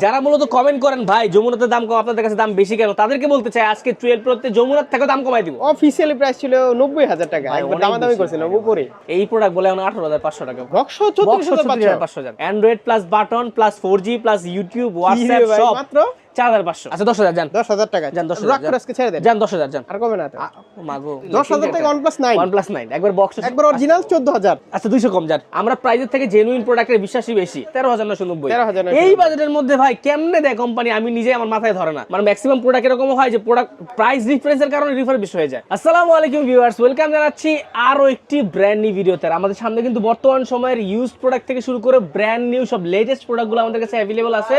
যারা মূলত কমেন্ট করেন ভাই যমুনাতে দাম কম আপনাদের কাছে দাম বেশি কেন? তাদেরকে বলতে চাই আজকে টুয়েলভ প্রোতে যমুনার থেকে দাম কমাই দিব। অফিসিয়ালি প্রাইস ছিল নব্বই হাজার টাকা দামাদামি করছিলাম উপরে এই প্রোডাক্ট বলে এখন আঠারো হাজার পাঁচশো টাকা। বক্স চৌত্রিশ হাজার পাঁচশো। হাজার android plus button plus four G plus YouTube WhatsApp সব মাত্র? চার হাজার পাঁচশো। আচ্ছা দশ হাজার যান। দশ হাজার টাকা যান, দশ হাজার, রাগ করে যান। আজকে ছেড়ে দেন? যান দশ হাজার যান। আর কমে না মাগো। দশ হাজার টাকা one plus nine one plus nine একবার বক্স একবার অরিজিনাল চোদ্দ হাজার। আচ্ছা দুইশো কম যান। আমরা প্রাইজের থেকে জেনুইন প্রোডাক্টের বিশ্বাসই বেশি। তেরো হাজার নশো নব্বই। 13,990 এই বাজেটের মধ্যে ভাই কেমনে দেয় কোম্পানি আমি নিজে আমার মাথায় ধরে না। মানে ম্যাক্সিমাম প্রোডাক্ট এরকম হয় যে প্রোডাক্ট প্রাইস ডিফারেন্সের কারণে হয়ে যায়। আসসালামু আলাইকুম ভিউয়ার্স ওয়েলকাম জানাচ্ছি আরও একটি ব্র্যান্ড নিউ ভিডিওতে আর আমাদের সামনে কিন্তু বর্তমান সময়ের ইউজ প্রোডাক্ট থেকে শুরু করে ব্র্যান্ড নিউ সব লেটেস্ট প্রোডাক্টগুলো আমাদের কাছে অ্যাভেলেবল আছে।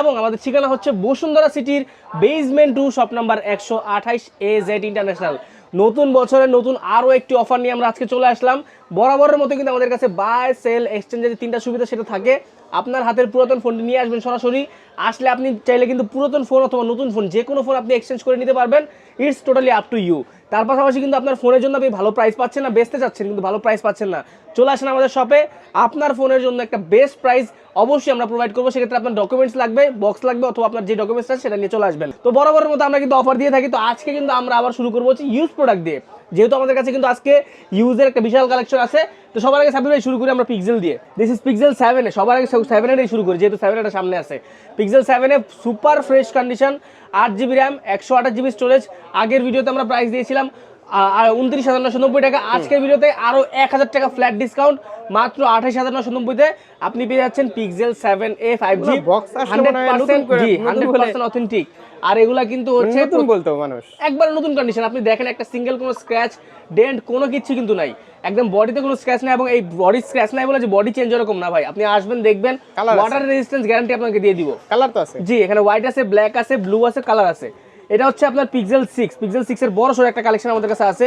এবং আমাদের ঠিকানা হচ্ছে বসুন্ধরা সিটির বেসমেন্ট টু শপ নাম্বার একশো আঠাইশ এ জেড ইন্টারন্যাশনাল নতুন বছরের নতুন আরও একটি অফার নিয়ে আমরা আজকে চলে আসলাম। বরাবরের মতো কিন্তু আমাদের কাছে বাই সেল এক্সচেঞ্জের তিনটা সুবিধা সেটা থাকে। আপনার হাতের পুরাতন ফোনটি নিয়ে আসবেন সরাসরি। আসলে আপনি চাইলে কিন্তু পুরাতন ফোন অথবা নতুন ফোন যে কোনো ফোন আপনি এক্সচেঞ্জ করে নিতে পারবেন। It's totally up to you তার পাশাপাশি কিন্তু আপনার ফোনের জন্য আপনি ভালো প্রাইস পাচ্ছেন না, বেচতে চাচ্ছেন, কিন্তু ভালো প্রাইস পাচ্ছেন না। চলে আসেন আমাদের শপে আপনার ফোনের জন্য একটা বেস্ট প্রাইস অবশ্যই আমরা প্রোভাইড করব। সেক্ষেত্রে আপনার ডকুমেন্টস লাগবে বক্স লাগবে অথবা আপনার যে ডকুমেন্টস আছে সেটা নিয়ে চলে আসবেন। তো বরাবরের মতো আমরা কিন্তু অফার দিয়ে থাকি। তো আজকে কিন্তু আমরা আবার শুরু করব হচ্ছে ইউজ প্রোডাক্ট দিয়ে। যেহেতু আমাদের কাছে কিন্তু আজকে ইউজের একটা বিশাল কালেকশন আছে তো সবার আগে সাবির ভাই শুরু করি আমরা পিক্সেল দিয়ে। দিস ইজ পিক্সেল সেভেনে সবার আগে সেভেনের শুরু করি যেহেতু সেভেন এটা সামনে আছে। পিক্সেল সেভেনে সুপার ফ্রেশ কন্ডিশন আট জিবি র্যাম একশো আঠাশ জিবি স্টোরেজ আগের ভিডিওতে আমরা প্রাইস দিয়েছিলাম উনত্রিশ হাজার নশো নব্বই টাকা। আজকের ভিডিওতে আরও এক হাজার টাকা ফ্ল্যাট ডিসকাউন্ট মাত্র আঠাশ হাজার নশো নব্বইতে আপনি পেয়ে যাচ্ছেন Pixel seven A five G G hundred percent authentic আর এগুলা কিন্তু হচ্ছে নতুন বলতো মানুষ। একবার নতুন কন্ডিশন আপনি দেখেন একটা সিঙ্গেল কোনো স্ক্র্যাচ ডেন্ট কোনো কিছু কিন্তু নাই। একদম বডিতে কোনো স্ক্র্যাচ নাই এবং এই বডি স্ক্র্যাচ নাই বলে যে বডি চেঞ্জ এরকম না ভাই। আপনি আসবেন দেখবেন ওয়াটার রেজিস্ট্যান্স গ্যারান্টি আপনাকে দিয়ে দিব। কালার তো আছে। জি এখানে হোয়াইট আছে ব্ল্যাক আছে ব্লু আছে কালার আছে। এটা হচ্ছে আপনার পিক্সেল সিক্স পিক্সেল সিক্স এর বড় সড়ো একটা কালেকশন আমাদের কাছে আছে।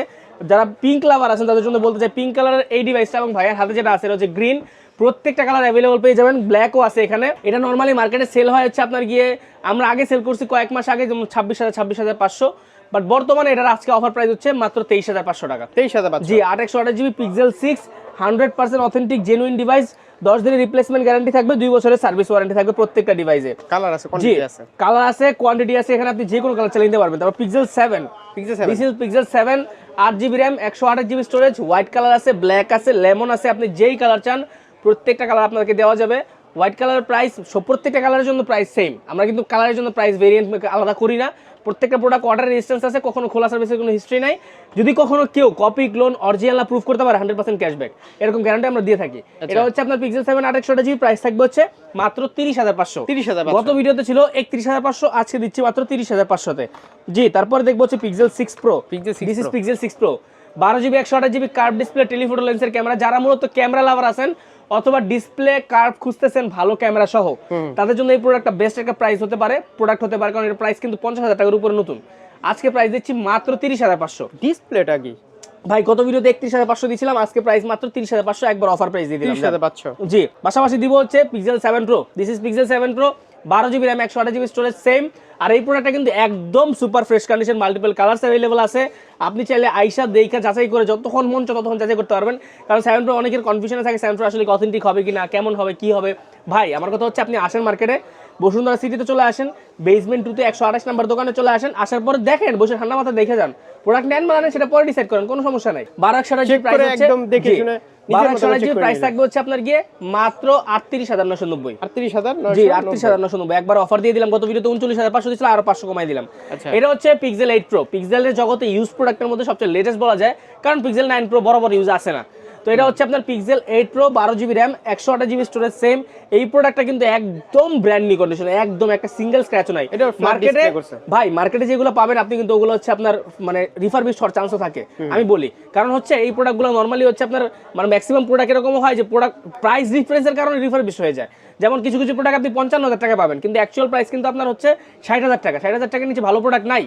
যারা পিঙ্ক লাভার আছেন তাদের জন্য বলতে চাই পিঙ্ক কালারের এই ডিভাইসটা এবং ভাইয়ের হাতে যেটা আছে এটা হচ্ছে গ্রিন প্রত্যেকটা কালার অ্যাভেলেবল পেয়ে যাবেন ব্ল্যাকও আছে এখানে। এটা নর্মালি মার্কেটে সেল হয় হচ্ছে আপনার গিয়ে আমরা আগে সেল করছি কয়েক মাস আগে যেমন ছাব্বিশ হাজার ছাব্বিশ হাজার পাঁচশো। বাট বর্তমানে এটার আজকে অফার প্রাইস হচ্ছে মাত্র তেইশ হাজার পাঁচশো টাকা। তেইশ হাজার জি আট একশো আঠাশ GB Pixel six hundred percent authentic genuine device দশ দিনের রিপ্লেসমেন্ট গ্যারান্টি থাকবে দুই বছরের সার্ভিস ওয়ারেন্টি থাকবে প্রত্যেকটা ডিভাইসে কালার আছে জি কোয়ান্টিটি আছে। কালার আছে কোয়ান্টিটি আছে এখানে আপনি যে কোনো কালার চালিয়ে নিতে পারবেন। তারপর Pixel seven Pixel is Pixel seven আট জিবি র্যাম একশো আঠাশ জিবি স্টোরেজ হোয়াইট কালার আছে ব্ল্যাক আছে লেমন আছে আপনি যেই কালার চান প্রত্যেকটা কালার আপনাকে দেওয়া যাবে। হোয়াইট কালারের প্রাইস সব প্রত্যেকটা কালারের জন্য প্রাইস সেম আমরা কিন্তু কালারের জন্য প্রাইস ভেরিয়েন্ট আলাদা করি না। প্রত্যেকটা প্রোডাক্ট অর্ডার রেজিস্ট্যান্স আছে কখনো খোলা সার্ভিসের কোনো হিস্ট্রি নাই। যদি কখনো কেউ কপি ক্লোন অরিজিনাল প্রুফ করতে পারে হান্ড্রেড পার্সেন্ট ক্যাশব্যাক এরকম গ্যারান্টি আমরা দিয়ে থাকি। এটা হচ্ছে আপনার পিক্সেল সেভেন আট একশো জিবি প্রাইস থাকবে হচ্ছে মাত্র তিরিশ হাজার পাঁচশো। তিরিশ হাজার গত ভিডিওতে ছিল একত্রিশ হাজার পাঁচশো আজকে দিচ্ছি মাত্র তিরিশ হাজার পাঁচশোতে। জি তারপরে দেখব হচ্ছে Pixel six Pro Pixel 6 this is Pixel six Pro বারো জিবি একশো আঠাশ জিবি কার্ভ ডিসপ্লে টেলিফোটো লেন্সের ক্যামেরা যারা মূলত ক্যামেরা লাভার আছেন অথবা ডিসপ্লে কার্ভ খুঁজতেছেন ভালো ক্যামেরা সহ তাদের জন্য এই প্রোডাক্টটা বেস্ট একটা প্রাইস হতে পারে। প্রোডাক্ট হতে পারে কারণ এর প্রাইস কিন্তু পঞ্চাশ হাজার টাকার উপরে নতুন। আজকে প্রাইস দিচ্ছি মাত্র তিরিশ হাজার পাঁচশো। ডিসপ্লেটা কি? ভাই গত ভিডিওতে একত্রিশ হাজার পাঁচশো দিয়েছিলাম আজকে প্রাইস মাত্র তিরিশ হাজার পাঁচশো একবার অফার প্রাইস দিয়ে দিলাম। হাজার পাঁচশো। জি পাশাপাশি দিব হচ্ছে Pixel seven pro this is Pixel seven pro বারো জিবি র্যাম একশো আঠাশ জিবি স্টোরেজ সেম আর এই প্রোডাক্টটা কিন্তু একদম super fresh condition multiple colours available আছে। আপনি চাইলে আইসা দেখা যাচাই করে যতক্ষণ মন ততক্ষণ যাচাই করতে পারবেন। কারণ সেভেন প্রো অনেকের কনফিউশনে থাকে সেভেন প্রো আসলে অথেন্টিক হবে কি না কেমন হবে কি হবে। ভাই আমার কথা হচ্ছে আপনি আসেন মার্কেটে বসুন্ধরা সিটিতে চলে আসেন বেসমেন্ট টুতে একশো আঠাশ নাম্বার দোকানে চলে আসেন আসার পরে দেখেন বসে ঠান্ডা মাথা দেখে যান। প্রোডাক্ট নেন নেন সেটা পরে ডিসাইড করেন কোনো সমস্যা নাই। বারো একশো প্রাইস একদম দেখে শুনে প্রাইস থাকবে হচ্ছে আপনার গিয়ে মাত্র আটত্রিশ হাজার নশো নব্বই। আটত্রিশ হাজার জি আটত্রিশ হাজার নশো নব্বই। একবার অফার দিয়ে দিলাম গত ভিডিওতে উনচল্লিশ হাজার পাঁচশো দিয়েছিল আরও পাঁচশো কমাই দিলাম। আচ্ছা। এটা হচ্ছে পিক্সেল এইট প্রো পিক্সেলের জগতে ইউজ প্রোডাক্টের মধ্যে সবচেয়ে লেটেস্ট বলা যায় কারণ পিক্সেল নাইন প্রো বড় ইউজ আসে না। তো এটা হচ্ছে আপনার পিক্সেল এইট প্রো বারো জিবি র্যাম একশো আঠাশ জিবি স্টোরেজ সেম এই প্রোডাক্টটা কিন্তু একদম ব্র্যান্ড নিউ কন্ডিশন একদম একটা সিঙ্গেল স্ক্র্যাচও নাই। এটা মার্কেটে ভাই মার্কেটে যেগুলো পাবেন আপনি কিন্তু ওগুলো হচ্ছে আপনার মানে রিফারবিশ হওয়ার চান্সও থাকে। আমি বলি কারণ হচ্ছে এই প্রোডাক্টগুলো নর্মালি হচ্ছে আপনার মানে ম্যাক্সিমাম প্রোডাক্ট এরকম হয় যে প্রোডাক্ট প্রাইস ডিফারেন্সের কারণে রিফারবিশ হয়ে যায়। যেমন কিছু কিছু প্রোডাক্ট আপনি পঞ্চান্ন হাজার টাকা পাবেন কিন্তু অ্যাকচুয়াল প্রাইস কিন্তু আপনার হচ্ছে ষাট হাজার টাকা। ষাট হাজার টাকার নিচে ভালো প্রোডাক্ট নাই।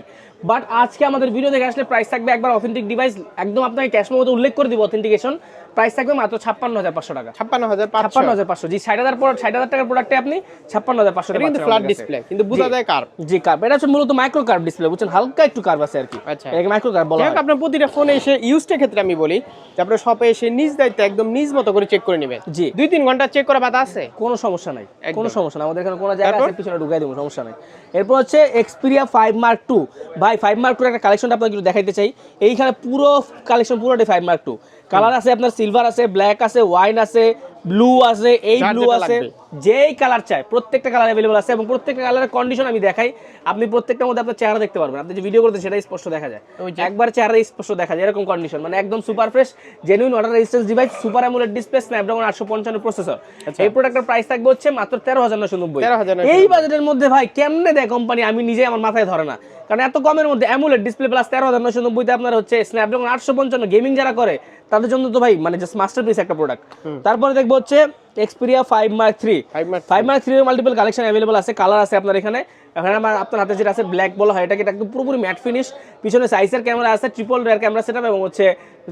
বাট আজকে আমাদের ভিডিও দেখে আসলে প্রাইস থাকবে একবার অথেন্টিক ডিভাইস একদম আপনাকে ক্যাশ মতো উল্লেখ করে দিব অথেন্টিকেশন প্রাইস থাকবে মাত্র ছাপ্পান্ন হাজার পাঁচশো টাকা। ছাপ্পান্ন হাজার ছাপ্পান্ন হাজার পাঁচশো। জি ষাট হাজার ষাট হাজার টাকার প্রোডাক্টে আপনি ছাপ্পান্ন হাজার পাঁচশো কিন্তু ফ্ল্যাট ডিসপ্লে কিন্তু বোঝা যায় কার জি কার্ভ এটা হচ্ছে মূলত মাইক্রো কার্ভ ডিসপ্লে বুঝছেন? হালকা একটু কার্ভ আছে আর কি। আচ্ছা। মাইক্রো কার্ভ বলা হয়। আপনার প্রতিটা ফোনে এসে ইউজটার ক্ষেত্রে আমি বলি যে আপনার শপে এসে নিজ দায়িত্বে একদম নিজ মতো করে চেক করে নেবেন। জি। দুই তিন ঘণ্টা চেক করা বাধা আছে? কোনো সমস্যা নাই কোনো সমস্যা নাই। আমাদের এখানে কোনো জায়গা আছে পিছনে ঢুকাই দেবো সমস্যা নাই। এরপর হচ্ছে এক্সপিরিয়া ফাইভ মার্ক টু ভাই ফাইভ মার্ক টু একটা কালেকশনটা আপনাকে একটু দেখাইতে চাই। এইখানে পুরো কালেকশন পুরোটাই ফাইভ মার্ক টু কালার আছে আপনার সিলভার আছে ব্ল্যাক আছে ওয়াইন আছে ব্লু আছে এই ব্লু আছে যেই কালার চাই প্রত্যেকটা কালার অ্যাভেলেবল আছে এবং প্রত্যেকটা কালারের কন্ডিশন আমি দেখাই। আপনি প্রত্যেকটার মধ্যে আপনার চেহারা দেখতে পারবেন। আপনি যে ভিডিও করতে সেটাই স্পষ্ট দেখা যায়। একবার চেহারা স্পষ্ট দেখা যায় এরকম কন্ডিশন মানে একদম super fresh genuine water resistance device super AMOLED display Snapdragon আটশো পঞ্চান্ন প্রসেসর আচ্ছা। এই প্রোডাক্টের প্রাইস থাকবে হচ্ছে মাত্র তেরো হাজার নশো নব্বই। 13,990 এই বাজেটের মধ্যে ভাই কেমনে দেয় কোম্পানি আমি নিজে আমার মাথায় ধরে না। কারণ এত কমের মধ্যে অ্যামুলেট ডিসপ্লে প্লাস তেরো হাজার নশো নব্বইতে আপনার হচ্ছে স্ন্যাপড্রাগন আটশো পঞ্চান্ন গেমিং যারা করে তাদের জন্য তো ভাই মানে জাস্ট মাস্টারপিস একটা প্রোডাক্ট তারপরে দেখব হচ্ছে Xperia five mark three five mark three multiple collection available আছে কালার আছে আপনার এখানে। এখানে আমার আপনার হাতে যেটা আছে ব্ল্যাক বলা হয় এটাকে একদম পুরোপুরি ম্যাট ফিনিশ পিছনে সাইজের ক্যামেরা আছে ট্রিপল রেয়ার ক্যামেরা সেটআপ এবং হচ্ছে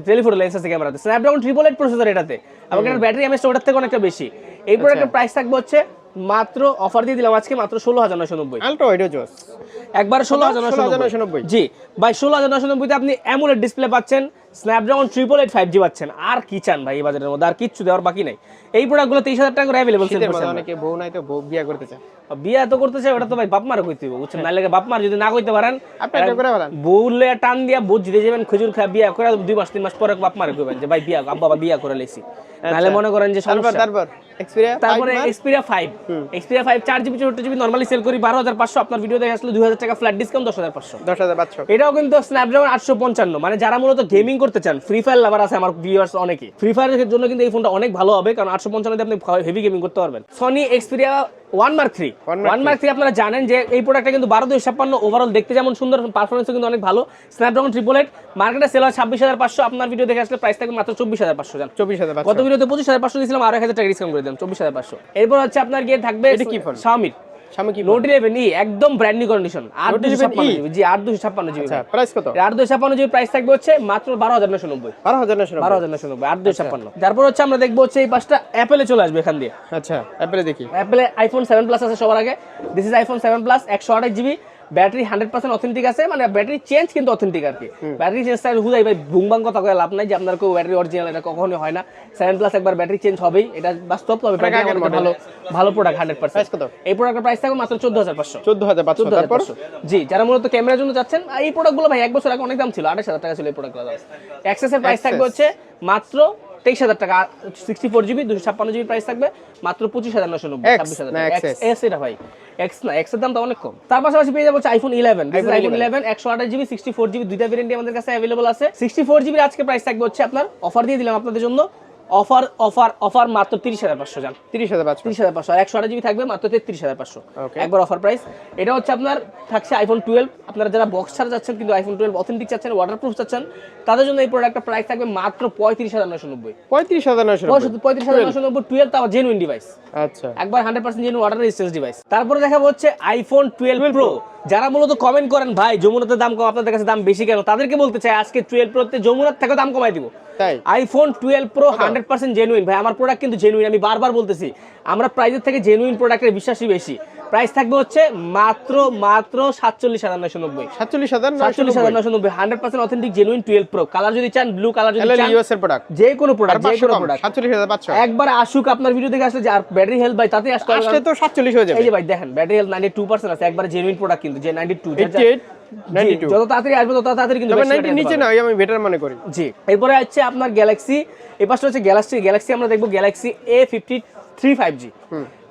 টেলিফোটো লেন্স আছে। ক্যামেরাতে স্ন্যাপড্রাগন ট্রিপল এইট প্রসেসর এটাতে। এবং এটার ব্যাটারি এমএস ওটার থেকে অনেকটা বেশি। এই প্রোডাক্টের প্রাইস থাকবে হচ্ছে মাত্র অফার দিয়ে দিলাম আজকে মাত্র ষোলো হাজার নশো নব্বই। একবার ষোলো হাজার নশো নব্বই। জি ভাই ষোলো হাজার নশো নব্বইতে আপনি অ্যামুলেট ডিসপ্লে পাচ্ছেন। Snapdragon triple eight five G পাচ্ছেন। আর কি চান ভাই এই বাজারের মধ্যে? আর কিচ্ছু দেওয়ার বাকি নাই। এই প্রোডাক্টগুলো তেইশ হাজার টাকা করে অ্যাভেলেবল শীতের মধ্যে অনেকে বউ নাই তো বউ বিয়া করতে চায়। বিয়ে এত করতে চাই ওটা তো ভাই বাপ মারা কইতে হবে বুঝছেন? বাপ মার যদি না কইতে পারেন আপনি এটা করে বলেন। টান দিয়া বুঝ দিতে যাবেন খেজুর খা বিয়া করে দুই মাস তিন মাস পরে বাপ মারে কইবেন যে ভাই বিয়া আব্বা বা বিয়া করে লেছি নাহলে মনে করেন যে তারপর তারপর এক্সপিরিয়া তারপরে এক্সপিরিয়া ফাইভ এক্সপিরিয়া ফাইভ চার জিবি চৌষট্টি জিবি নর্মালি সেল করি বারো হাজার পাঁচশো। আপনার ভিডিও দেখে আসলে দুই হাজার টাকা ফ্ল্যাট ডিসকাউন্ট দশ হাজার পাঁচশো। দশ হাজার পাঁচশো। এটাও কিন্তু স্ন্যাপড্রাগন আটশো পঞ্চান্ন। মানে যারা মূলত গেমিং করতে চান ফ্রি ফায়ার লাভার আছে আমার ভিউয়ার্স অনেকে ফ্রি ফায়ারের জন্য কিন্তু এই ফোনটা অনেক ভালো হবে কারণ আটশো পঞ্চান্নতে আপনি হেভি গেমিং করতে পারবেন। Sony Xperia one mark three one mark three আপনারা জানেন যে এই প্রোডাক্টটা কিন্তু বারো দুই ছাপ্পান্ন ওভারঅল দেখতে যেমন সুন্দর পারফরমেন্স কিন্তু অনেক ভালো। স্ন্যাপড্রাগন ট্রিপল এইট মার্কেটে সেল হয় ছাব্বিশ হাজার পাঁচশো আপনার ভিডিও দেখে আসলে প্রাইস থাকবে মাত্র চব্বিশ হাজার পাঁচশো জান। চব্বিশ হাজার পাঁচশো। ভিডিওতে পঁচিশ হাজার পাঁচশো দিয়েছিলাম আরও এক হাজার টাকা ডিসকাউন্ট করে দিলাম চব্বিশ হাজার পাঁচশো। এরপর হচ্ছে আপনার গিয়ে থাকবে এটা কি phone? শাওমির কি নোট ইলেভেন ই একদম ব্র্যান্ড নিউ কন্ডিশন আট Note দুশো 11E? ছাপ্পান্ন জি আট দুশো ছাপ্পান্ন জিবি। আচ্ছা প্রাইস কত? আট দুশো ছাপ্পান্ন জিবি প্রাইস থাকবে হচ্ছে মাত্র বারো হাজার নশো নব্বই। বারো হাজার নশো বারো হাজার নশো নব্বই আট দুশো ছাপ্পান্ন। তারপর হচ্ছে আমরা দেখব হচ্ছে এই পাঁচটা অ্যাপেলে চলে আসবে এখান দিয়ে। আচ্ছা অ্যাপেলে দেখি। অ্যাপেলে আইফোন সেভেন প্লাস আছে সবার আগে। This is iPhone seven plus একশো আঠাশ GB. Battery hundred percent authentic আছে মানে ব্যাটারি চেঞ্জ কিন্তু অথেন্টিক আর কি। ব্যাটারি চেঞ্জ হুদাই ভাই বুংবাং কথা কয়ে লাভ নাই যে আপনার কেউ ব্যাটারি অরিজিনাল এটা কখনোই হয় না। সেভেন প্লাস একবার ব্যাটারি চেঞ্জ হবেই এটা বাস্তব তবে। ভালো ভালো প্রোডাক্ট হান্ড্রেড পার্সেন্ট। এই প্রোডাক্টের প্রাইস থাকবে মাত্র চোদ্দ হাজার পাঁচশো। চোদ্দ হাজার চোদ্দ হাজার পাঁচশো। জি যারা মূলত ক্যামেরার জন্য চাচ্ছেন আর এই প্রোডাক্টগুলো ভাই এক বছর আগে অনেক দাম ছিল আঠাশ হাজার টাকা ছিল এই প্রোডাক্টগুলো অ্যাক্সেসের প্রাইস থাকবে হচ্ছে মাত্র তেইশ হাজার টাকা সিক্সটি ফোর জিবি দুশো ছাপ্পান্ন জিবি প্রাইস থাকবে মাত্র পঁচিশ হাজার নশো নব্বই ছাব্বিশ হাজার এটা ভাই। এক্স না এক্সের দাম তো অনেক কম। তার পাশাপাশি পেয়ে যাব আইফোন ইলেভেন আইফোন ইলেভেন একশো আঠাশ জিবি সিক্সটি ফোর জিবি দুইটা ভেরিয়েন্টই আমাদের কাছে অ্যাভেলেবল আছে। সিক্সটি ফোর জিবির আজকে প্রাইস থাকবে হচ্ছে আপনার অফার দিয়ে দিলাম আপনাদের জন্য। অফার অফার অফার মাত্র তিরিশ হাজার পাঁচশো জান। তিরিশ হাজার পাঁচশো। তিরিশ হাজার পাঁচশো। আর একশো আঠাশ জিবি থাকবে মাত্র তেত্রিশ হাজার পাঁচশো। একবার অফার প্রাইস। এটা হচ্ছে আপনার থাকছে আইফোন টুয়েলভ আপনারা যারা বক্স ছাড়া যাচ্ছেন কিন্তু আইফোন টুয়েলভ অথেন্টিক চাচ্ছেন ওয়াটারপ্রুফ চাচ্ছেন তাদের জন্য এই প্রোডাক্টটা প্রাইস থাকবে মাত্র পঁয়ত্রিশ হাজার নশো নব্বই। পঁয়ত্রিশ হাজার নশো পঁয়ত্রিশ হাজার নশো নব্বই টুয়েলভ তাও জেনুইন ডিভাইস আচ্ছা। একবার hundred percent genuine water resistance device তারপরে দেখা হচ্ছে আইফোন টুয়েলভ প্রো যারা মূলত কমেন্ট করেন ভাই যমুনাতে দাম কম আপনাদের কাছে দাম বেশি কেন? তাদেরকে বলতে চাই আজকে টুয়েলভ প্রোতে যমুনার থেকে দাম কমাই দিব। IPhone twelve pro hundred percent genuine ভাই আমার প্রোডাক্ট কিন্তু জেনুইন আমি বারবার বলতেছি। আমরা প্রাইজের থেকে জেনুইন প্রোডাক্টের বিশ্বাসই বেশি। প্রাইস থাকবে হচ্ছে মাত্র মাত্র সাতচল্লিশ হাজার নশো নব্বই। সাতচল্লিশ হাজার সাতচল্লিশ হাজার নশো নব্বই। Hundred percent authentic genuine twelve pro colour যদি চান ব্লু কালার যদি চান ইউএস এর প্রোডাক্ট যে কোনো প্রোডাক্ট যে কোনো প্রোডাক্ট সাতচল্লিশ হাজার পাঁচশো। একবার আসুক আপনার ভিডিও দেখে আসলে যে আর ব্যাটারি হেলথ ভাই তাতে আসতে আসলে তো সাতচল্লিশ হয়ে যাবে। এই যে ভাই দেখেন battery health ninety two percent আছে একবার জেনুইন প্রোডাক্ট কিন্তু যে নাইনটি টু যত তাড়াতাড়ি আসবে তত তাড়াতাড়ি কিন্তু নিচে না আমি বেটার মনে করি। জি এরপরে হচ্ছে আপনার গ্যালাক্সি পাশটা হচ্ছে গ্যালাক্সি গ্যালাক্সি আমরা দেখব Galaxy A fifty three five G.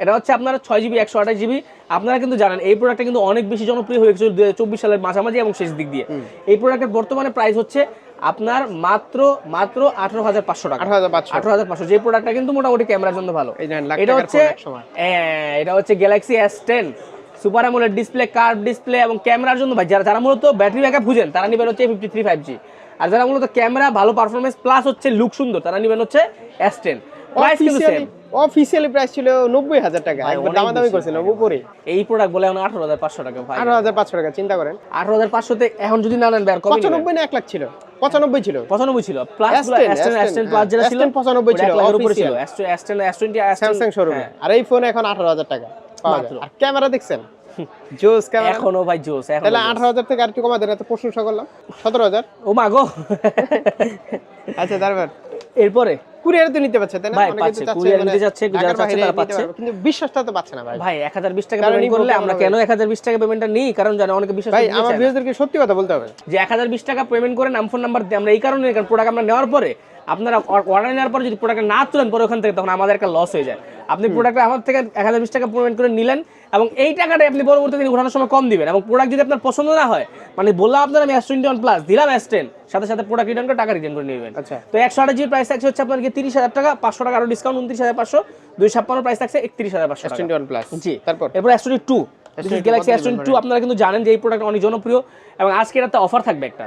এটা হচ্ছে আপনার ছয় জিবি একশো আঠাশ জিবি। আপনারা কিন্তু জানেন এই প্রোডাক্টটা কিন্তু অনেক বেশি জনপ্রিয় হয়ে গেছিল দুই চব্বিশ সালের মাঝামাঝি এবং শেষ দিক দিয়ে। এই প্রোডাক্টের বর্তমানে প্রাইস হচ্ছে আপনার মাত্র মাত্র আঠারো হাজার পাঁচশো টাকা। আঠারো হাজার পাঁচশো। যে প্রোডাক্টটা কিন্তু মোটামুটি ক্যামেরার জন্য ভালো। লাখ এটা হচ্ছে হ্যাঁ, এটা হচ্ছে Galaxy S ten super AMOLED display curve display এবং ক্যামেরার জন্য ভাই যারা যারা মূলত ব্যাটারি ব্যাকআপ বুঝেন তারা নেবেন হচ্ছে ফিফটি থ্রি ফাইভ জি আর যারা মূলত ক্যামেরা ভালো পারফরমেন্স প্লাস হচ্ছে লুক সুন্দর তারা নেবেন হচ্ছে এস টেন প্রাইস কিন্তু সেম অফিসিয়ালি প্রাইস ছিল নব্বই হাজার টাকা। ভাই, একবার অনেক দামাদামি করছিলাম উপরে। এই প্রোডাক্ট বলে এখন আঠারো হাজার পাঁচশো টাকা ভাই। আঠারো হাজার পাঁচশো টাকা চিন্তা করেন। আঠারো হাজার পাঁচশোতে এখন যদি না নেন পঁচানব্বই না এক লাখ ছিল। পঁচানব্বই ছিল। পঁচানব্বই ছিল। প্লাস S10, অ্যাস্টেন অ্যাস্টেন প্লাস যেটা ছিল S10 95 ওটা ছিল, উপরে ছিল। Official। S ten S ten S twenty Samsung শোরুমে আর এই ফোন এখন আঠারো হাজার টাকা। আর ক্যামেরা দেখছেন? জোস ক্যামেরা এখনও ভাই জোস এখন তাহলে আঠারো হাজার থেকে আর একটু কমা দেন এত প্রশংসা করলাম সতেরো হাজার? ও আচ্ছা তারপর এরপরে কুরিয়ারে তো নিতে পারছে তাই না? অনেকে তো চাচ্ছে মানে নিতে ঢাকার তারা পাচ্ছে। কিন্তু বিশ্বাসটা তো পাচ্ছে না ভাই। ভাই এক হাজার বিশ টাকা পেমেন্ট করলে আমরা কেন এক হাজার বিশ টাকা পেমেন্টটা নিই? কারণ জানে অনেকে বিশ্বাস ভাই আমার। ভিউজদেরকে সত্যি কথা বলতে হবে। যে এক হাজার বিশ টাকা পেমেন্ট করে নাম ফোন নাম্বার দিয়ে আমরা এই কারণে কারণ প্রোডাক্ট আমরা নেওয়ার পরে আপনারা অর্ডার নেওয়ার পরে যদি প্রোডাক্ট না তুলেন পরে ওখান থেকে তখন আমাদের একটা লস হয়ে যায়। আপনি প্রোডাক্ট আমার থেকে এক হাজার বিশ টাকা পেমেন্ট করে নিলেন এবং এই টাকাটা আপনি পরবর্তী দিন ঘোরানোর সময় কম দিবেন। এবং প্রোডাক্ট যদি আপনার পছন্দ না হয় মানে বললাম আপনার আমি এস টোয়েন্টি ওয়ান প্লাস দিলাম এস টেন সাথে সাথে প্রোডাক্ট রিটার্ন করে টাকা রিটার্ন করে নেবেন। আচ্ছা। তো একশো আঠাশ জিবি প্রাইস থাকছে হচ্ছে আপনার কি তিরিশ হাজার টাকা পাঁচশো টাকা আরও ডিসকাউন্ট উনত্রিশ হাজার পাঁচশো দুই ছাপ্পান্ন প্রাইস থাকছে একত্রিশ হাজার পাঁচশো টোয়েন্টি ওয়ান প্লাস জি। তারপর? এরপর S twenty two Galaxy S twenty two আপনারা কিন্তু জানেন যে এই প্রোডাক্ট অনেক জনপ্রিয়। এবং আজকে এটাতে অফার থাকবে একটা।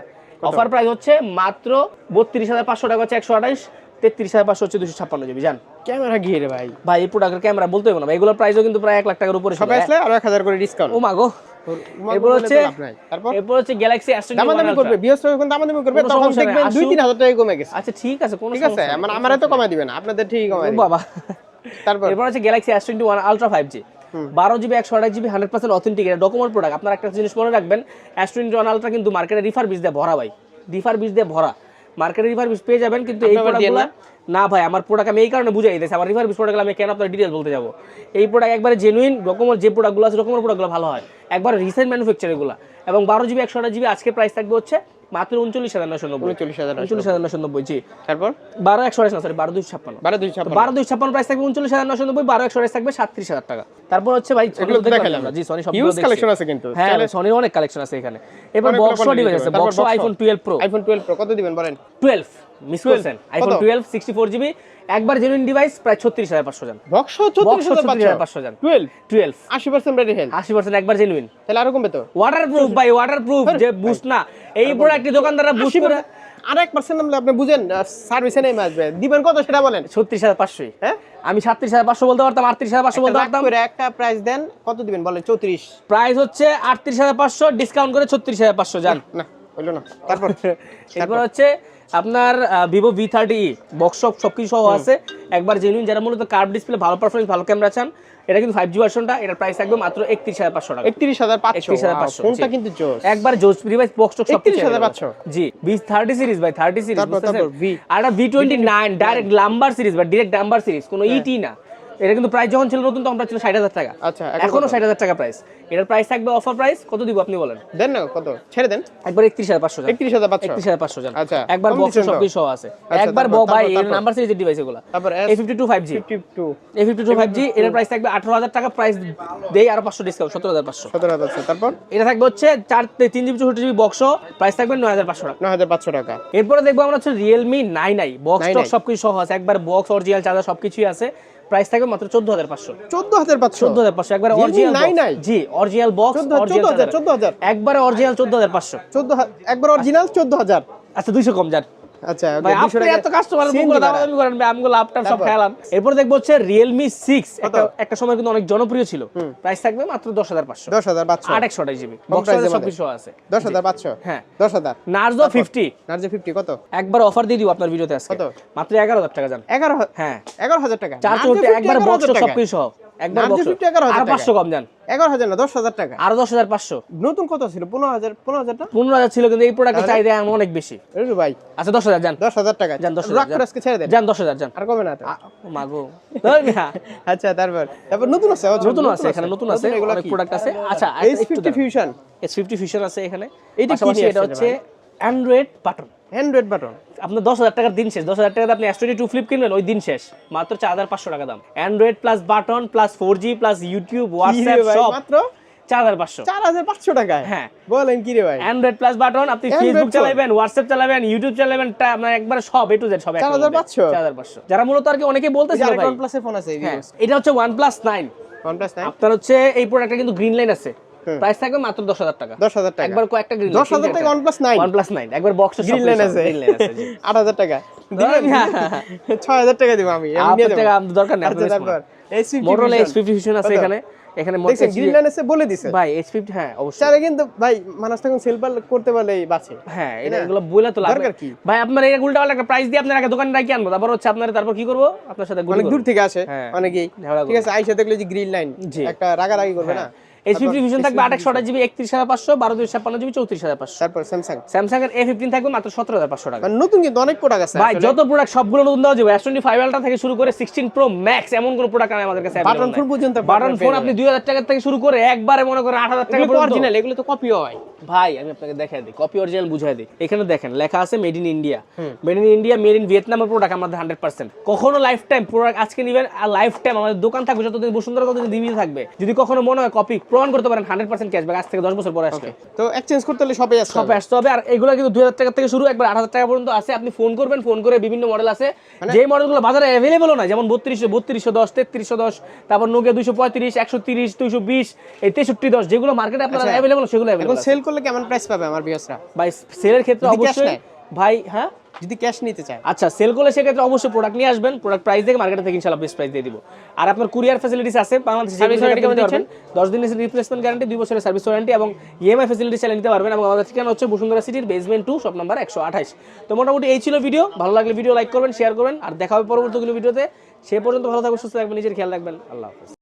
অফার প্রাইস হচ্ছে মাত্র বত্রিশ হাজার পাঁচশো টাকা হচ্ছে একশো আঠাশ। তেত্রিশ হাজার পাঁচশো হচ্ছে দুশো ছাপ্পান্ন জিবি জান। ক্যামেরা গিয়ে ভাই। ভাই এই প্রোডাক্টের ক্যামেরা বলতে হবে না ভাই। এগুলোর প্রাইসও কিন্তু প্রায় এক লাখ টাকার উপরে সবাই আসলে আরও এক হাজার করে ডিসকাউন্ট ও মাগো এরপর হচ্ছে এরপর হচ্ছে গ্যালাক্সি এস দামাদামি করবে বিএস যখন দামাদামি করবে তখন দেখবেন দুই তিন হাজার টাকা কমে গেছে। আচ্ছা ঠিক আছে কোনো ঠিক আছে মানে আমারে তো কমাই দিবেন আপনাদের ঠিকই কমাই বাবা। তারপর? এরপর হচ্ছে Galaxy S twenty one ultra five G বারো জিবি একশো আঠাশ জিবি হান্ড্রেড পার্সেন্ট অথেন্টিক এটা ডকুমেন্ট প্রোডাক্ট আপনার একটা জিনিস মনে রাখবেন ওয়ান আলট্রা কিন্তু মার্কেটে রিফার বিজ দিয়ে ভরা ভাই। রিফার বিজ দিয়ে ভরা। মার্কেটে রিফার্বিশ পেয়ে যাবেন কিন্তু এই প্রোডাক্টগুলো না ভাই আমার প্রোডাক্ট আমি এই কারণে বুঝাই দিয়েছি আমার রিফার্বিশ প্রোডাক্ট আমি কেন আপনার ডিটেল বলতে যাব? এই প্রোডাক্ট একবারে জেনুইন রকমের যে প্রোডাক্টগুলো আছে রকমের প্রোডাক্টগুলো ভালো হয়। একবার রিসেন্ট ম্যানুফ্যাকচারগুলো এবং বারো জিবি একশো আঠাশ জিবি আজকে প্রাইস থাকবে হচ্ছে মাত্র উনচল্লিশ হাজার নশো নব্বই। উনচল্লিশ হাজার উনচল্লিশ হাজার নশো নব্বই জি। তারপর? বারো একশো আড়াইশ না সরি বারো দুইশো ছাপ্পান্ন। বারো দুই ছাপ্পান্ন। বারো দুই ছাপ্পান্ন প্রাইস থাকবে উনচল্লিশ হাজার নশো নব্বই বারো একশো থাকবে সাতত্রিশ হাজার টাকা। তারপর হচ্ছে ভাই জি সনি সব কালেকশন আছে কিন্তু। হ্যাঁ সনির অনেক কালেকশন আছে এখানে। এবার বক্স ডিভাইস। আছে। Box iPhone twelve pro iPhone twelve pro কত দিবেন বলেন? টুয়েলভ মিস করছেন? আইফোন কত? টুয়েলভ সিক্সটি ফোর জিবি একবার জেনুইন ডিভাইস প্রায় ছত্রিশ হাজার পাঁচশো জান। বক্স বক্স চৌত্রিশ হাজার ছত্রিশ হাজার পাঁচশো পাঁচশো জান। টুয়েলভ টুয়েলভ আশি পার্সেন্ট ব্যাটারি হেলথ আশি পার্সেন্ট একবার জেনুইন তাহলে আরও কমবে তো? ওয়াটার প্রুফ ভাই ওয়াটার প্রুফ যে বুস্ট না। এই প্রোডাক্টটি দোকানদাররা বুস্ট করে আর এক পার্সেন্ট নামলে আপনি বুঝেন সার্ভিসে নেমে আসবে। দিবেন কত সেটা বলেন? ছত্রিশ হাজার পাঁচশোই হ্যাঁ? আমি সাতত্রিশ হাজার পাঁচশো বলতে পারতাম আটত্রিশ হাজার পাঁচশো বলতে পারতাম। একটা প্রাইস দেন কত দিবেন বলেন? চৌত্রিশ। প্রাইস হচ্ছে আটত্রিশ হাজার পাঁচশো ডিসকাউন্ট করে ছত্রিশ হাজার পাঁচশো যান না হইল না। তারপর? এরপর হচ্ছে আপনার ভিভো ভি থার্টি বক্স সব কিছু সহ আছে। একবার জেনুইন যারা মূলত কার্ভ ডিসপ্লে ভালো পারফরমেন্স ভালো ক্যামেরা চান এটা কিন্তু ফাইভ জি ভার্সনটা এটার প্রাইস একদম মাত্র একত্রিশ হাজার পাঁচশো টাকা। একত্রিশ হাজার একত্রিশ হাজার পাঁচশো 31,500 ফোনটা। কিন্তু জোস একবার জোস রিভাইস বক্স টক সব কিছু 31,500 জি ভি থার্টি সিরিজ ভাই থার্টি সিরিজ আর V twenty nine direct number series বা ডিরেক্ট লাম্বার সিরিজ কোনো হ্যাঁ। ইটি না। এটা কিন্তু প্রাইস যখন ছিল নতুন তখন প্রাইস ছিল ষাট হাজার টাকা। আচ্ছা এখন? ষাট হাজার টাকা প্রাইস এটার প্রাইস থাকবে অফার প্রাইস কত দিব আপনি বলেন? দেন না কত? ছেড়ে দেন। একবার একত্রিশ হাজার পাঁচশো একত্রিশ হাজার পাঁচশো। একত্রিশ হাজার পাঁচশো আচ্ছা, একবার বক্স সব কিছু সহ আছে। আচ্ছা, একবার ভাই এর নাম্বার সিরিজের ডিভাইস এগুলো। তারপর A fifty two five G A fifty two five G এটার প্রাইস থাকবে আঠারো হাজার টাকা প্রাইস দেই আরও পাঁচশো ডিসকাউন্ট সতেরো হাজার পাঁচশো। সতেরো হাজার তারপর? এটা থাকবে হচ্ছে চার তিন জিবি চৌষট্টি জিবি বক্স প্রাইস থাকবে নয় হাজার পাঁচশো টাকা। নয় হাজার পাঁচশো টাকা। এরপরে দেখব আমরা হচ্ছে Realme nine I box 9i টক সবকিছু সহ আছে। একবার বক্স অরিজিনাল চার্জার সবকিছুই আছে। প্রাইস থাকবে মাত্র চোদ্দ হাজার পাঁচশো। চোদ্দ হাজার পাঁচশো? চোদ্দ হাজার পাঁচশো। একবার অরিজিনাল অরিজিনাল 9i? জি অরিজিনাল বক্স 14 চোদ্দ হাজার চোদ্দ হাজার। একবারে অরিজিনাল চোদ্দ হাজার পাঁচশো। চোদ্দ হা- একবার অরিজিনাল চোদ্দ হাজার। আচ্ছা দুইশো কম যান। আচ্ছা ভাই আপনি এত কাস্টমার CNG বুক ভাড়া। দামাদামি করেন ভাই আমগুলো লাপটপ সব তারপর? এরপর দেখব হচ্ছে রিয়েলমি সিক্স একটা একটা সময় কিন্তু অনেক জনপ্রিয় ছিল। প্রাইস থাকবে মাত্র দশ হাজার পাঁচশো। দশ হাজার পাঁচশো। আট একশো আঠাশ জিবি কম বক্স সব কিছু আছে। দশ হাজার পাঁচশো? হ্যাঁ। দশ হাজার। নার্জো ফিফটি নার্জে ফিফটি কত? একবার অফার দিয়ে দিব আপনার ভিডিওতে আজকে। কত? মাত্র এগারো হাজার টাকা যান। এগারো হা- হ্যাঁ। এগারো হাজার টাকা। চার Narzo চৌটি 50 একবার বক্স সব কিছু সহ। একবার Narzo বক্স। 50 এগারো হাজার আর টাকা। পাঁচশো কম না টাকা। আরও দশ হাজার পাঁচশো। নতুন কত ছিল? না ছিল কিন্তু এই প্রোডাক্টের চাহিদা অনেক বেশি। রে ভাই। আচ্ছা যান। টাকা যান আজকে ছেড়ে দেন। যান আর কমে না। মাগো। আচ্ছা তারপর তারপর নতুন আছে নতুন আছে এখানে নতুন আছে অনেক প্রোডাক্ট আছে। আচ্ছা এইচ ফিফটি ফিউশন আছে এখানে। কি এটা হচ্ছে অ্যান্ড্রয়েড বাটন হ্যান্ড্রয়েড বাটন আপনার দশ হাজার টাকার দিন শেষ। দশ হাজার টাকাতে আপনি এস টোয়েন্টি টু ফ্লিপ ওই দিন শেষ। মাত্র চার হাজার পাঁচশো টাকা দাম। Android plus button plus four G plus YouTube WhatsApp সব মাত্র চার হাজার পাঁচশো। চার হাজার পাঁচশো টাকায়? হ্যাঁ। বলেন কি রে ভাই? অ্যান্ড্রয়েড প্লাস বাটন আপনি ফেসবুক চালাবেন হোয়াটসঅ্যাপ চালাবেন ইউটিউব চালাবেন আপনার একবার সব এ টু জেড সব 4500 চার হাজার পাঁচশো? যারা মূলত আর কি অনেকে বলতেছিল ভাই ওয়ান প্লাসে ফোন আছে হ্যাঁ এটা হচ্ছে one plus nine one plus nine আপনার হচ্ছে এই প্রোডাক্টটা কিন্তু গ্রিন লাইন আছে। প্রাইস থাকবে মাত্র দশ হাজার টাকা। দশ হাজার টাকা। একবার কয়েকটা দশ হাজার টাকা one plus nine one plus nine একবার বক্স গ্রিন লাইন আছে। আট হাজার টাকা। দিবেন? ছয় হাজার টাকা দিব আমি আপনার টাকা আপনার দরকার নেই আচ্ছা, তারপর S50 মোটরোলা Vision। ফিউশন আছে এখানে। এখানে দেখছেন গ্রিন বলে দিছে। ভাই এইচ ফিফটি হ্যাঁ অবশ্যই। চারে কিন্তু ভাই মানুষ তখন সেল করতে পারলেই বাঁচে হ্যাঁ এটা এগুলো বলে তো দরকার কি? ভাই আপনার উল্টা একটা প্রাইস দিয়ে আপনার আগে দোকানে রাখি আনব। তারপর হচ্ছে আপনার তারপর কি করব? আপনার সাথে অনেক দূর থেকে আসে হ্যাঁ। অনেকেই। ঠিক আছে আইসা দেখলে যে গ্রিন লাইন একটা রাগারাগি করবে না? এইচ ফিফটি ফিউশন থাকবে আঠাশ আঠাশ জিবি একত্রিশ হাজার পাঁচশো বারো দুই ছাপ্পান্ন জিবি চৌত্রিশ হাজার পাঁচশো। তারপর স্যামসাং স্যামসাং এর এ ফিফটিন থাকবে মাত্র সতেরো হাজার পাঁচশো টাকা। নতুন কিন্তু অনেক প্রোডাক্ট আছে ভাই যত প্রোডাক্ট সবগুলো নতুন দেওয়া যাবে এস টোয়েন্টি ফাইভ আলটা থেকে শুরু করে সিক্সটিন প্রো ম্যাক্স এমন কোনো প্রোডাক্ট নাই আমাদের কাছে বাটন ফোন পর্যন্ত বাটন ফোন আপনি দুই হাজার টাকা থেকে শুরু করে একবারে মনে করেন আট হাজার টাকা অরিজিনাল এগুলো তো কপি হয়। ভাই আমি আপনাকে দেখাই দিই কপি অরিজিনাল বুঝাই দিই। এখানে দেখেন লেখা আছে made in India made in India made in ভিয়েতনামের প্রোডাক্ট আমাদের হান্ড্রেড পার্সেন্ট কখনো লাইফ টাইম প্রোডাক্ট আজকে নিবেন আর লাইফ টাইম আমাদের দোকান থাকবে যতদিন বসুন্ধরা ততদিন দিবি থাকবে। যদি কখনো মনে হয় কপি প্রমাণ করতে পারেন হান্ড্রেড পার্সেন্ট ক্যাশব্যাক আজ থেকে দশ বছর পরে আসবে তো এক্সচেঞ্জ করতে হলে সবাই আসবে শপে আসতে হবে আর এগুলো কিন্তু দুই হাজার টাকা থেকে শুরু একবার আট হাজার টাকা পর্যন্ত আছে আপনি ফোন করবেন ফোন করে বিভিন্ন মডেল আছে। মানে যে মডেলগুলো বাজারে অ্যাভেলেবল না যেমন বত্রিশশো বত্রিশশো দশ তেত্রিশশো দশ তারপর নোকিয়া দুইশো পঁয়ত্রিশ একশো তিরিশ দুইশো বিশ এই তেষট্টি দশ যেগুলো মার্কেটে আপনার। অ্যাভেলেবল সেগুলো অ্যাভেলেবল সেল করলে কেমন প্রাইস পাবে আমার বিয়াসরা ভাই সেলের ক্ষেত্রে অবশ্যই ভাই হ্যাঁ? যদি ক্যাশ নিতে চায়। আচ্ছা সেল করলে সেক্ষেত্রে অবশ্যই প্রোডাক্ট নিয়ে আসবেন। প্রোডাক্ট প্রাইস দেখে মার্কেট থেকে ইনশাল্লাহ বেস্ট প্রাইস দিয়ে দিব। আর আপনার কুরিয়ার ফ্যাসিলিটিস আছে বাংলাদেশে কেমন দিচ্ছেন? দশ দিনের রিপ্লেসমেন্ট গ্যারান্টি দুই বছরের সার্ভিস ওয়ারেন্টি এবং ইএমআই ফ্যাসিলিটি চালিয়ে নিতে পারবেন এবং আমাদের ঠিকানা হচ্ছে বসুন্ধরা সিটির বেসমেন্ট টু শপ নাম্বার একশো আঠাশ। তো মোটামুটি এই ছিল ভিডিও ভালো লাগলে ভিডিও লাইক করবেন শেয়ার করবেন। আর দেখা হবে পরবর্তী ভিডিওতে সে পর্যন্ত ভালো থাকবেন সুস্থ থাকবেন নিজের খেয়াল রাখবেন। আল্লাহ হাফেজ।